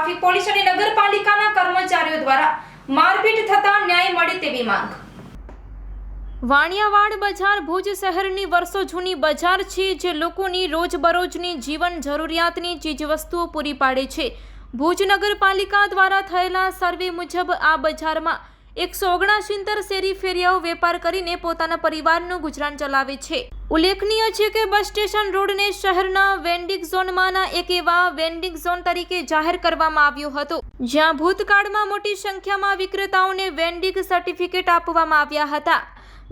Traffic police અને નગરપાલિકાના કર્મચારીઓ દ્વારા મારપીટ થતા ન્યાય મળે તેવી માંગ. વાણિયાવાડ બજાર ભુજ શહેરની વર્ષો જૂની બજાર છે જે લોકોની રોજબરોજની જીવન જરૂરિયાતની ચીજવસ્તુઓ પૂરી પાડે છે. ભુજ નગરપાલિકા દ્વારા થયેલા સર્વે મુજબ આ બજારમાં એકસો ઓગણસિત્તેર શેરી ફેરિયાઓ વેપાર કરીને પોતાના પરિવારનું ગુજરાન ચલાવે છે. ઉલ્લેખનીય છે કે બસ સ્ટેશન રોડને શહેરના વેન્ડિંગ ઝોનમાંના એક એવા વેન્ડિંગ ઝોન તરીકે જાહેર કરવામાં આવ્યો હતો, જ્યાં ભૂતકાળમાં મોટી સંખ્યામાં વિક્રેતાઓને વેન્ડિંગ સર્ટિફિકેટ આપવામાં આવ્યા હતા.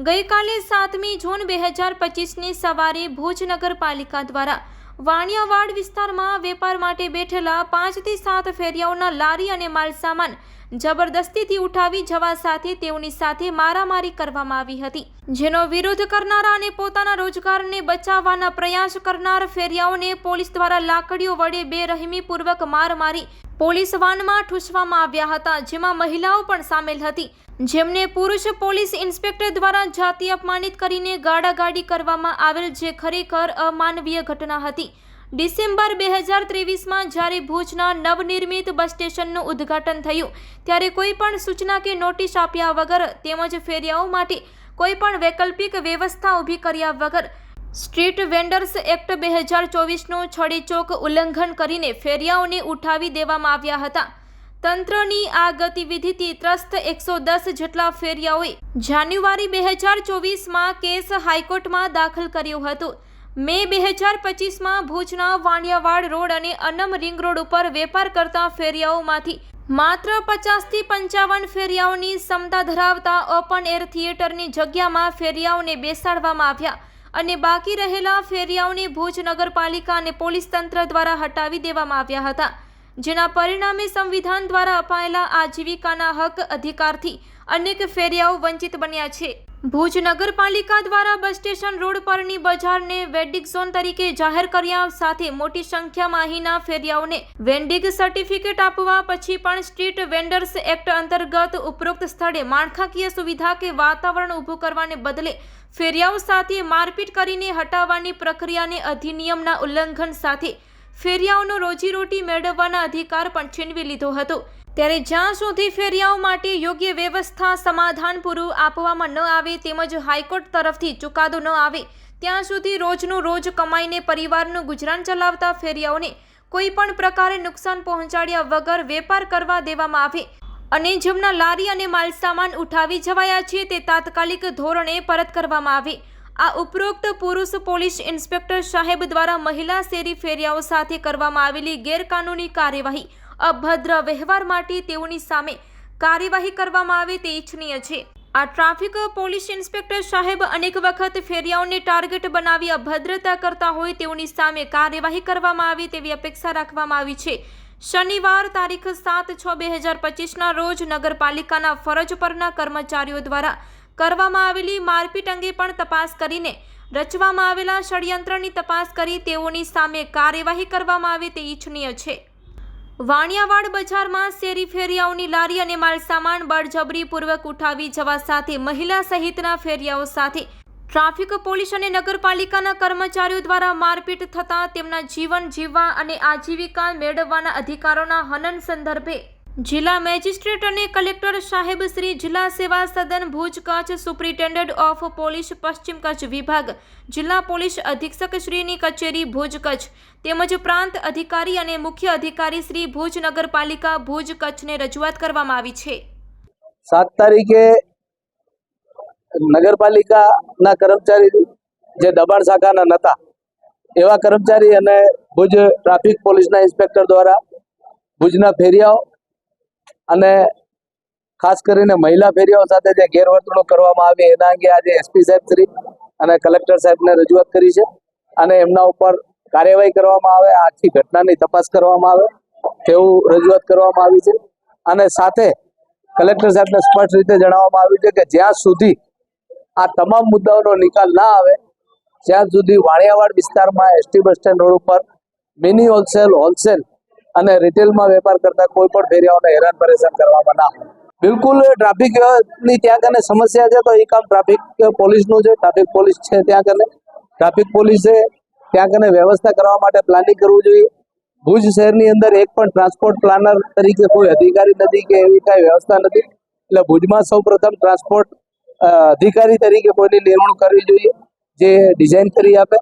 ગઈકાલે સાતમી જૂન બે હજાર પચીસની સવારે ભુજ નગરપાલિકા દ્વારા વાણિયાવાડ વિસ્તારમાં વેપાર માટે બેઠેલા પાંચથી સાત ફેરિયાઓના લારી અને માલસામાન જબરદસ્તીથી ઉઠાવી જવા સાથે તેઓની સાથે મારામારી કરવામાં આવી હતી, જેનો વિરોધ કરનારા અને પોતાના રોજગારને બચાવવાના પ્રયાસ કરનાર ફેરિયાઓને પોલીસ દ્વારા લાકડીઓ વડે બેરહેમીપૂર્વક માર મારી પોલીસ વાનમાં ઠૂસવામાં આવ્યા હતા, જેમાં મહિલાઓ પણ સામેલ હતી. જેમને પુરુષ પોલીસ ઇન્સ્પેક્ટર દ્વારા જાતિ અપમાનિત કરીને ગાડાગાડી કરવામાં આવેલ, જે ખરેખર અમાનવીય ઘટના હતી. ડિસેમ્બર બે હજાર ત્રેવીસમાં જ્યારે ભુજના નવનિર્મિત બસ સ્ટેશનનું ઉદ્ઘાટન થયું, ત્યારે કોઈ પણ સૂચના કે નોટિસ આપ્યા વગર તેમજ ફેરિયાઓ માટે કોઈ પણ વૈકલ્પિક વ્યવસ્થા ઊભી કર્યા વગર સ્ટ્રીટ વેન્ડર્સ એક્ટ બે હજાર ચોવીસનું છડીચોક ઉલ્લંઘન કરીને ફેરિયાઓને ઉઠાવી દેવામાં આવ્યા હતા. તંત્રની આ ગતિવિધિથી ત્રસ્ત એકસો દસ જેટલા ફેરિયાઓએ જાન્યુઆરી બે હજાર ચોવીસમાં કેસ હાઈકોર્ટમાં દાખલ કર્યો હતો. મે બે હજાર પચીસમાં ભુજના વાણિયાવાડ રોડ અને અનમ રિંગ રોડ ઉપર વેપાર કરતા ફેરિયાઓમાંથી માત્ર પચાસથી પંચાવન ફેરિયાઓની ક્ષમતા ધરાવતા ઓપન એર થિયેટરની જગ્યામાં ફેરિયાઓને બેસાડવામાં આવ્યા. અને બાકી રહેલા ફેરિયાઓને ભુજ નગરપાલિકા અને પોલીસ તંત્ર દ્વારા હટાવી દેવામાં આવ્યા હતા, જેના પરિણામે સંવિધાન દ્વારા અપાયેલા આજીવિકાના હક અધિકારથી અનેક ફેરિયાઓ વંચિત બન્યા છે. ભુજ નગરપાલિકા દ્વારા બસ સ્ટેશન રોડ પરની બજારને વેન્ડિંગ ઝોન તરીકે જાહેર કર્યા સાથે મોટી સંખ્યામાં અહીંના ફેરિયાઓને વેન્ડિંગ સર્ટિફિકેટ આપવા પછી પણ સ્ટ્રીટ વેન્ડર્સ એક્ટ અંતર્ગત ઉપરોક્ત સ્થળે માળખાકીય સુવિધા કે વાતાવરણ ઊભું કરવાને બદલે ફેરિયાઓ સાથે મારપીટ કરીને હટાવવાની પ્રક્રિયાને અધિનિયમના ઉલ્લંઘન સાથે ફેરિયાઓનો રોજીરોટી મેળવવાના અધિકાર પણ છીનવી લીધો હતો. ત્યારે જ્યાં સુધી ફેરિયાઓ માટે યોગ્ય વ્યવસ્થા સમાધાન પૂરું આપવામાં ન આવે તેમજ હાઈકોર્ટ તરફથી ચુકાદો ન આવે, ત્યાં સુધી રોજનું રોજ કમાઈને પરિવારનું ગુજરાન ચલાવતા ફેરિયાઓને કોઈ પણ પ્રકારે નુકસાન પહોંચાડ્યા વગર વેપાર કરવા દેવામાં આવે અને જેમના લારી અને માલસામાન ઉઠાવી જવાયા છે તે તાત્કાલિક ધોરણે પરત કરવામાં આવે. આ ઉપરોક્ત પુરુષ પોલીસ ઇન્સ્પેક્ટર સાહેબ દ્વારા મહિલા શેરી ફેરિયાઓ સાથે કરવામાં આવેલી ગેરકાનૂની કાર્યવાહી અભદ્ર વ્યવહાર માટે તેઓની સામે કાર્યવાહી કરવામાં આવે તે ઇચ્છનીય છે. આ ટ્રાફિક પોલીસ ઇન્સ્પેક્ટર સાહેબ અનેક વખત ફેરિયાઓને ટાર્ગેટ બનાવી અભદ્રતા કરતા હોય તેઓની સામે કાર્યવાહી કરવામાં આવે તેવી અપેક્ષા રાખવામાં આવી છે. શનિવાર તારીખ સાત છ બે હજાર પચીસના રોજ નગરપાલિકાના ફરજ પરના કર્મચારીઓ દ્વારા કરવામાં આવેલી મારપીટ અંગે પણ તપાસ કરીને રચવામાં આવેલા ષડયંત્રની તપાસ કરી તેઓની સામે કાર્યવાહી કરવામાં આવે તે ઇચ્છનીય છે. વાણિયાવાડ બજારમાં શેરી ફેરિયાઓની લારી અને માલસામાન બળજબરીપૂર્વક ઉઠાવી જવા સાથે મહિલા સહિતના ફેરિયાઓ સાથે. ટ્રાફિક પોલીસ અને નગરપાલિકાના કર્મચારીઓ દ્વારા મારપીટ થતાં તેમના જીવન જીવવા અને આજીવિકા મેળવવાના અધિકારોના હનન સંદર્ભે જિલ્લા મેજિસ્ટ્રેટ અને કલેક્ટર સાહેબ શ્રી જિલ્લા સેવા સદન Bhuj Kutch superintendent of police પશ્ચિમ કચ્છ વિભાગ, જિલ્લા પોલીસ અધિક્ષક શ્રીની કચેરી ભુજ કચ્છ, તેમજ પ્રાંત અધિકારી અને મુખ્ય અધિકારી શ્રી ભુજ નગરપાલિકા ભુજ કચ્છને રજૂઆત કરવામાં આવી છે. સાત તારીખે નગરપાલિકાના કર્મચારી જે દબાણ શાખાના નતા, એવા કર્મચારી અને ભુજ ટ્રાફિક પોલીસના ઇન્સ્પેક્ટર દ્વારા ભુજના ફેરિયાઓ અને ખાસ કરીને મહિલા ફેરીઓ સાથે જે ગેરવર્તણૂક કરવામાં આવી, એના અંગે આજે એસપી સાહેબ શ્રી અને કલેક્ટર સાહેબને રજૂઆત કરી છે. અને એમના ઉપર કાર્યવાહી કરવામાં આવે આખી ઘટનાની તપાસ કરવામાં આવે, તેવું રજૂઆત કરવામાં આવી છે. અને સાથે કલેક્ટર સાહેબને સ્પષ્ટ રીતે જણાવવામાં આવ્યું છે કે જ્યાં સુધી આ તમામ મુદ્દાઓનો નિકાલ ના આવે, ત્યાં સુધી વાણિયાવાડ વિસ્તારમાં એસટી બસ સ્ટેન્ડ રોડ ઉપર મિની હોલસેલ હોલસેલ અને રિટેલમાં વેપાર કરતા કોઈ પણ ફેરિયાઓને હેરાન પરેશાન કરવામાં ના આવે. બિલકુલ ટ્રાફિકની ત્યાં કને સમસ્યા છે તો એ કામ ટ્રાફિક પોલીસનું છે ટ્રાફિક પોલીસ છે ત્યાં કને. ટ્રાફિક પોલીસે ત્યાં કને વ્યવસ્થા કરવા માટે પ્લાનિંગ કરવું જોઈએ. ભુજ શહેરની અંદર એક પણ ટ્રાન્સપોર્ટ પ્લાનર તરીકે કોઈ અધિકારી નથી કે એવી કાંઈ વ્યવસ્થા નથી. એટલે ભુજમાં સૌ પ્રથમ ટ્રાન્સપોર્ટ અધિકારી તરીકે કોઈની નિમણૂક કરવી જોઈએ, જે ડિઝાઇન કરી આપે.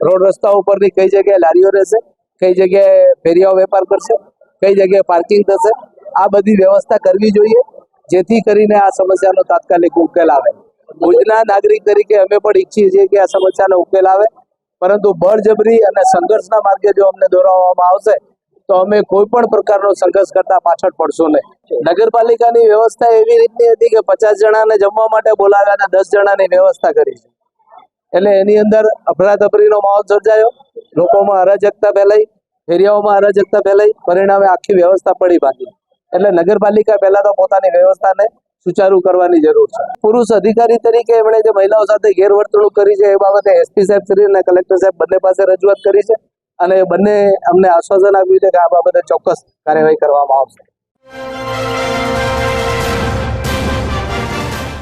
રોડ રસ્તા ઉપરની કઈ જગ્યાએ લારીઓ રહેશે કઈ જગ્યાએ ફેરિયાઓ વેપાર કરશે? કઈ જગ્યાએ પાર્કિંગ થશે? આ બધી વ્યવસ્થા કરવી જોઈએ, જેથી કરીને આ સમસ્યાનો તાત્કાલિક ઉકેલ આવે. ભુજના નાગરિક તરીકે અમે પણ ઈચ્છીએ છીએ કે આ સમસ્યાનો ઉકેલ આવે. પરંતુ બળજબરી અને સંઘર્ષના માર્ગે જો અમને દોરાવવામાં આવશે, તો અમે કોઈ પણ પ્રકારનો સંઘર્ષ કરતા પાછળ પડશું નહીં. નગરપાલિકાની વ્યવસ્થા એવી રીતની હતી કે પચાસ જણાને જમવા માટે બોલાવ્યા અને દસ જણાની વ્યવસ્થા કરી છે. એટલે એની અંદર અફરાતફરીનો માહોલ સર્જાયો. લોકોમાં અરાજકતા ફેલાઈ ફેરિયાઓમાં અરાજકતા ફેલાઈ, પરિણામે આખી વ્યવસ્થા પડી ભાંગી. એટલે નગરપાલિકા પહેલા તો પોતાની વ્યવસ્થાને સુચારુ કરવાની જરૂર છે. પુરુષ અધિકારી તરીકે એમણે જે મહિલાઓ સાથે ગેરવર્તણૂક કરી છે એ બાબતે એસપી સાહેબ શ્રી અને કલેક્ટર સાહેબ બંને પાસે રજૂઆત કરી છે અને બંને અમને આશ્વાસન આપ્યું છે કે આ બાબતે ચોક્કસ કાર્યવાહી કરવામાં આવશે.